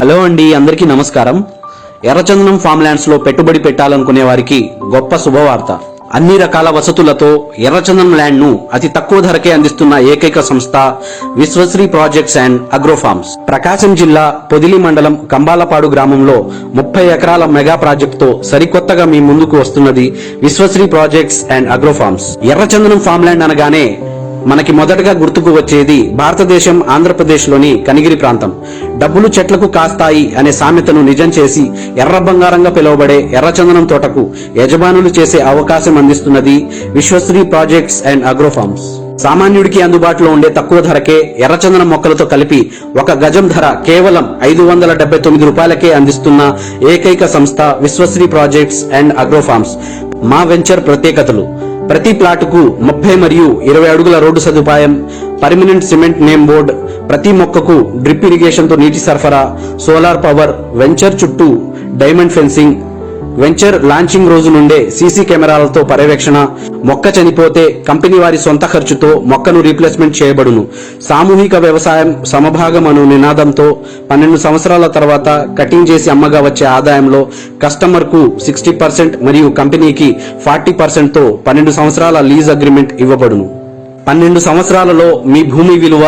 Hello అండి అందరికీ నమస్కారం. ఎర్రచందనం ఫామ్ ల్యాండ్స్లో పెట్టుబడి పెట్టాలనుకునే వారికి గొప్ప శుభవార్త. అన్ని రకాల వసతులతో ఎర్రచందనం ల్యాండ్ను అతి తక్కువ ధరకే అందిస్తున్న ఏకైక సంస్థ Vishwasri projects and agrofarms Prakasam జిల్లా పొదిలి మండలం కంబాలపాడు గ్రామంలో ముప్పై ఎకరాల మెగా ప్రాజెక్టుతో సరికొత్తగా మీ ముందుకు వస్తున్నది విశ్వశ్రీ ప్రాజెక్ట్స్ అండ్ అగ్రోఫార్మ్స్ ఎర్రచందనం ఫామ్ ల్యాండ్ అనగానే మనకి మొదటగా గుర్తుకు వచ్చేది భారతదేశం ఆంధ్రప్రదేశ్లోని కనిగిరి ప్రాంతం. డబ్బులు చెట్లకు కాస్తాయి అనే సామెతను నిజం చేసి ఎర్ర బంగారంగా పిలువబడే ఎర్రచందనం తోటకు యజమానులు చేసే అవకాశం అందిస్తున్నది విశ్వశ్రీ ప్రాజెక్ట్స్ అండ్ అగ్రోఫార్మ్స్. సామాన్యుడికి అందుబాటులో ఉండే తక్కువ ధరకే ఎర్రచందనం మొక్కలతో కలిపి ఒక గజం ధర కేవలం ఐదు వందల డెబ్బై తొమ్మిది రూపాయలకే అందిస్తున్న ఏకైక సంస్థ విశ్వశ్రీ ప్రాజెక్ట్స్ అండ్ అగ్రోఫార్మ్స్. మా వెంచర్ ప్రత్యేకతలు. ప్రతి ప్లాటుకు ముప్పై మరియు ఇరవై అడుగుల రోడ్డు సదుపాయం పర్మినెంట్ సిమెంట్ నేమ్ బోర్డ్ ప్రతి మొక్కకు డ్రిప్ ఇరిగేషన్తో నీటి సరఫరా సోలార్ పవర్ వెంచర్ చుట్టూ డైమండ్ ఫెన్సింగ్ వెంచర్ లాంచింగ్ రోజు నుండే సీసీ కెమెరాలతో పర్యవేక్షణ. మొక్క చనిపోతే కంపెనీ వారి సొంత ఖర్చుతో మొక్కను రీప్లేస్మెంట్ చేయబడును. సామూహిక వ్యవసాయం సమభాగం అను నినాదంతో పన్నెండు సంవత్సరాల తర్వాత కటింగ్ చేసి అమ్మగా వచ్చే ఆదాయంలో కస్టమర్కు సిక్స్టీ పర్సెంట్ మరియు కంపెనీకి ఫార్టీ పర్సెంట్తో పన్నెండు సంవత్సరాల లీజ్ అగ్రిమెంట్ ఇవ్వబడును. పన్నెండు సంవత్సరాలలో మీ భూమి విలువ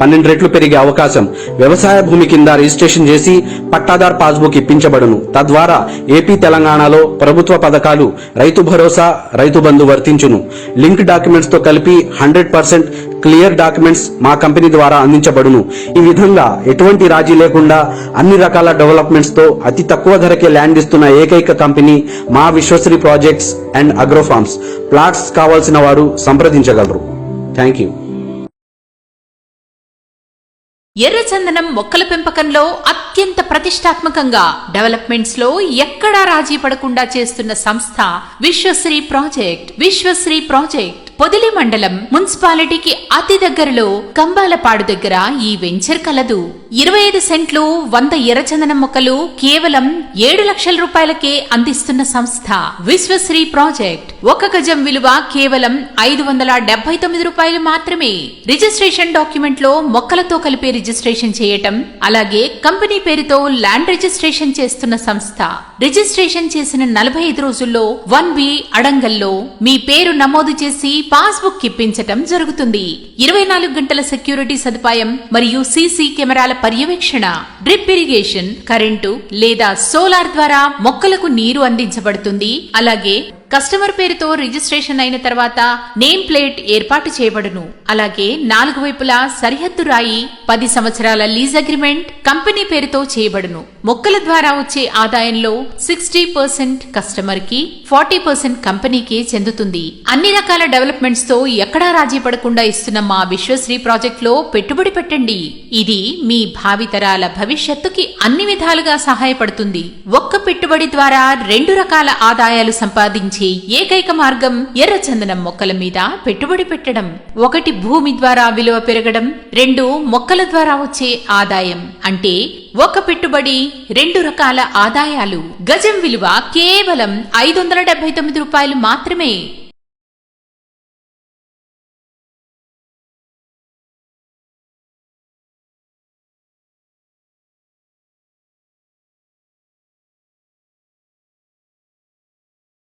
పన్నెండు రెట్లు పెరిగే అవకాశం. వ్యవసాయ భూమి కింద రిజిస్ట్రేషన్ చేసి పట్టాదార్ పాస్బుక్ ఇప్పించబడును. తద్వారా ఏపీ తెలంగాణలో ప్రభుత్వ పథకాలు రైతు భరోసా రైతు బంధు వర్తించును. లింక్ డాక్యుమెంట్స్తో కలిపి హండ్రెడ్ పర్సెంట్ క్లియర్ డాక్యుమెంట్స్ మా కంపెనీ ద్వారా అందించబడును. ఈ విధంగా ఎటువంటి రాజీ లేకుండా అన్ని రకాల డెవలప్మెంట్స్తో అతి తక్కువ ధరకే ల్యాండ్ ఇస్తున్న ఏకైక కంపెనీ మా Vishwashri projects and agrofarms plots కావాల్సిన వారు సంప్రదించగలరు. థ్యాంక్ యూ ఎర్రచందనం మొక్కల పెంపకంలో అత్యంత ప్రతిష్టాత్మకంగా డెవలప్మెంట్స్లో ఎక్కడా రాజీ పడకుండా చేస్తున్న సంస్థ విశ్వశ్రీ ప్రాజెక్ట్ విశ్వశ్రీ ప్రాజెక్ట్. పొదిలి మండలం మున్సిపాలిటీకి అతి దగ్గరలో కంబాలపాడు దగ్గర ఈ వెంచర్ కలదు. ఇరవై ఐదు సెంట్లు వంద ఎర్రచందనం మొక్కలు కేవలం ఏడు లక్షల రూపాయలకే అందిస్తున్న సంస్థ. విశ్వశ్రీ ప్రాజెక్ట్. ఒక గజం విలువ కేవలం ఐదు వందల డెబ్బై తొమ్మిది రూపాయలు మాత్రమే. రిజిస్ట్రేషన్ డాక్యుమెంట్లో మొక్కలతో కలిపి రిజిస్ట్రేషన్ చేయటం అలాగే కంపెనీ పేరుతో ల్యాండ్ రిజిస్ట్రేషన్ చేస్తున్న సంస్థ. రిజిస్ట్రేషన్ చేసిన నలభై ఐదు రోజుల్లో వన్ బి అడంగల్లో మీ పేరు నమోదు చేసి పాస్బుక్ ఇప్పించటం జరుగుతుంది. ఇరవై నాలుగు గంటల సెక్యూరిటీ సదుపాయం మరియు సీసీ కెమెరాల పర్యవేక్షణ డ్రిప్ ఇరిగేషన్ కరెంటు లేదా సోలార్ ద్వారా మొక్కలకు నీరు అందించబడుతుంది. అలాగే కస్టమర్ పేరుతో రిజిస్ట్రేషన్ అయిన తర్వాత నేమ్ ప్లేట్ ఏర్పాటు చేయబడును. అలాగే నాలుగు వైపులా సరిహద్దు రాయి పది సంవత్సరాల లీజ్ అగ్రిమెంట్ కంపెనీ పేరుతో చేయబడును. మొక్కల ద్వారా వచ్చే ఆదాయంలో సిక్స్టీ పర్సెంట్ కస్టమర్కి ఫార్టీ పర్సెంట్ కంపెనీకి చెందుతుంది. అన్ని రకాల డెవలప్మెంట్స్తో ఎక్కడా రాజీ పడకుండా ఇస్తున్న మా విశ్వశ్రీ ప్రాజెక్ట్లో పెట్టుబడి పెట్టండి. ఇది మీ భావితరాల భవిష్యత్తుకి అన్ని విధాలుగా సహాయపడుతుంది. ఒక్క పెట్టుబడి ద్వారా రెండు రకాల ఆదాయాలు సంపాదించి ఏకైక మార్గం ఎర్రచందనం మొక్కల మీద పెట్టుబడి పెట్టడం. ఒకటి భూమి ద్వారా విలువ పెరగడం రెండు మొక్కల ద్వారా వచ్చే ఆదాయం. అంటే ఒక పెట్టుబడి రెండు రకాల ఆదాయాలు. గజం విలువ కేవలం ఐదు వందల డెబ్బై తొమ్మిది రూపాయలు మాత్రమే.